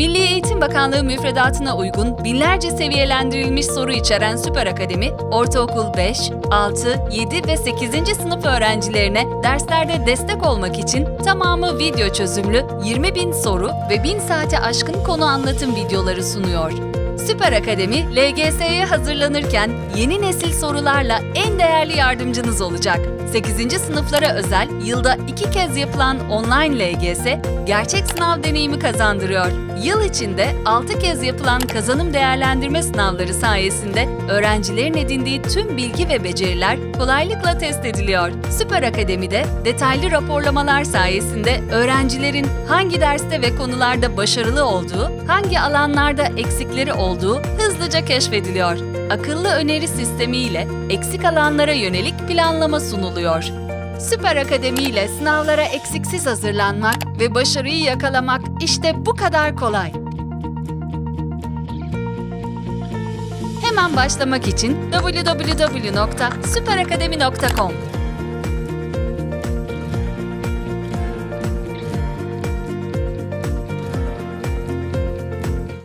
Milli Eğitim Bakanlığı müfredatına uygun binlerce seviyelendirilmiş soru içeren Süper Akademi, ortaokul 5, 6, 7 ve 8. sınıf öğrencilerine derslerde destek olmak için tamamı video çözümlü 20 bin soru ve 1000 saate aşkın konu anlatım videoları sunuyor. Süper Akademi, LGS'ye hazırlanırken yeni nesil sorularla en değerli yardımcınız olacak. 8. sınıflara özel yılda iki kez yapılan online LGS, gerçek sınav deneyimi kazandırıyor. Yıl içinde 6 kez yapılan kazanım değerlendirme sınavları sayesinde öğrencilerin edindiği tüm bilgi ve beceriler kolaylıkla test ediliyor. Süper Akademi'de detaylı raporlamalar sayesinde öğrencilerin hangi derste ve konularda başarılı olduğu, hangi alanlarda eksikleri olduğu hızlıca keşfediliyor. Akıllı öneri sistemi ile eksik alanlara yönelik planlama sunuluyor. Süper Akademi ile sınavlara eksiksiz hazırlanmak ve başarıyı yakalamak işte bu kadar kolay. Hemen başlamak için www.süperakademi.com